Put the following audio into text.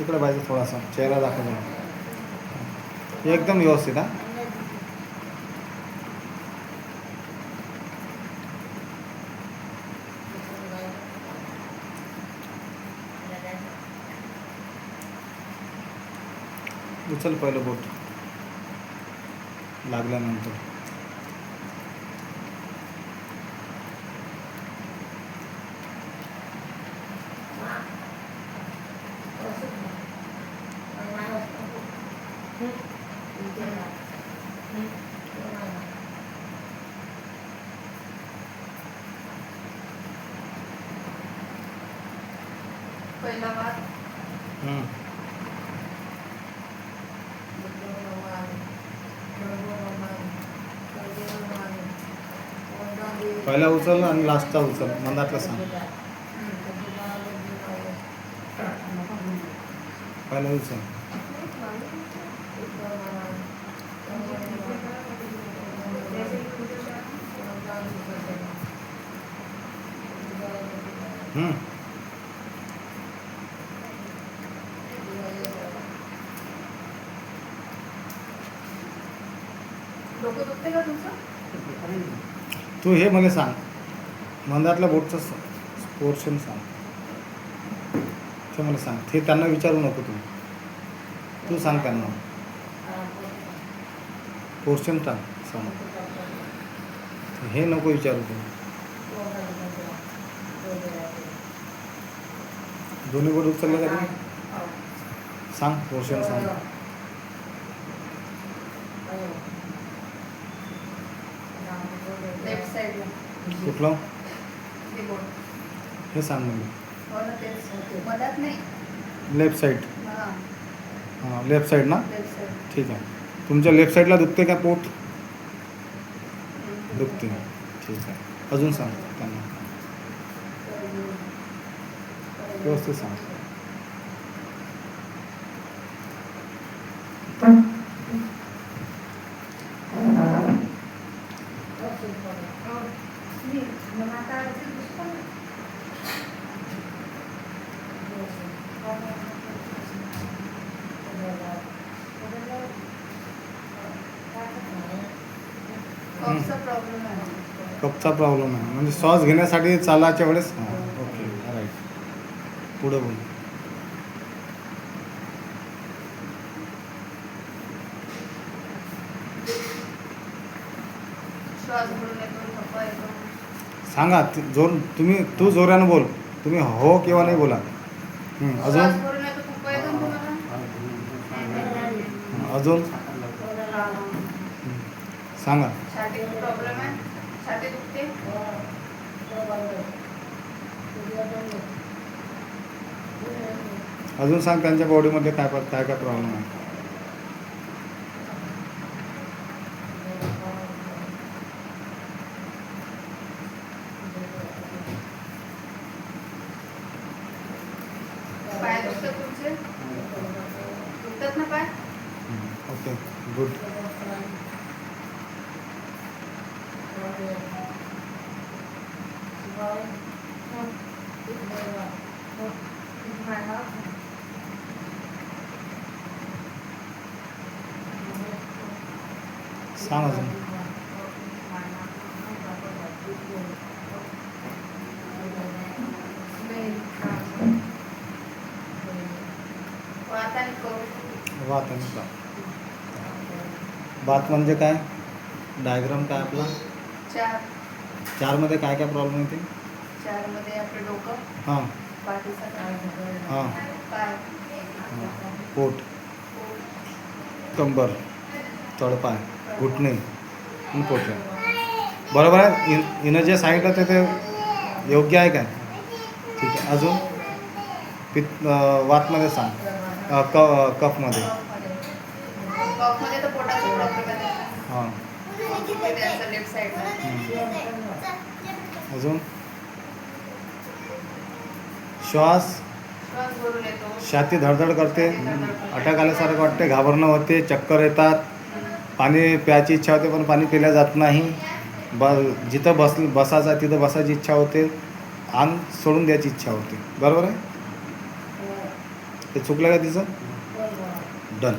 इकडे पाहिजे थोडासा. चेहरा दाखवला एकदम व्यवस्थित हा. उचल पहिलं बोट. लागल्यानंतर. पहिला वाद पहिला उचल आणि लास्टचा उचल. मनातला सांग. पहिला उचल. हम्म. डोकं दुखते का तुमचं? तू हे मला सांग. मंदातला बोटचं पोर्शन सांग. ते मला सांग. ते त्यांना विचारू नको तू. तू सांग त्यांना. पोर्शन सांग. सांग. हे नको विचारू तू. दोन्ही बोट उचलले का सांग. पोर्शन सांग लेफ्ट साईडला कुठलं? हे सांग मला हो लेफ्ट साईड. हां. लेफ्ट साईड ना? ठीक आहे. तुमच्या लेफ्ट साईडला दुखते का पोट? दुखते. ठीक आहे. अजून सांग त्यांना. व्यवस्थित सांग. कपचा प्रॉब्लेम आहे म्हणजे श्वास घेण्यासाठी चालायच्या वेळेस? ओके राईट पुढं बोल. श्वास भरून येतो थप्पा येतो सांगा ते जोर तुम्ही तू जोरानं बोल. तुम्ही हो किंवा नाही बोला. अजून? अजून? सांगा. अजून सांग त्यांच्या बॉडीमध्ये काय काय काय प्रॉब्लेम आहे पाय दुखतात तुमचे दुखतात ना पाय हं, ओके गुड सांग अजून वात आणि कफ वात आणि का बात म्हणजे काय? डायग्राम काय आपला? चार. चारमध्ये काय काय प्रॉब्लेम येते? चारमध्ये आपलं डोकं. हां. पाठीचा हां. पाय. पोट. कंबर. तळपाय. घुटणे. पोट. बरोबर आहे? इन इनं जे सांगितलं ते ते योग्य आहे काय? ठीक आहे. अजून? पित वातमध्ये सांग. क कफमध्ये. तर पोटाचा हां. त्याचा लेफ्ट साईडला अजून? श्वास? छाती धडधड करते. अटॅक आल्यासारखं वाटते. घाबरणं होते. चक्कर येतात. पाणी प्यायची इच्छा होते पण पाणी पिल्या जात नाही. ब जिथं बस बसायचं तिथं बसायची इच्छा होते. अंग सोडून द्यायची इच्छा होते. बरोबर आहे? ते चुकलं का तिचं? डन.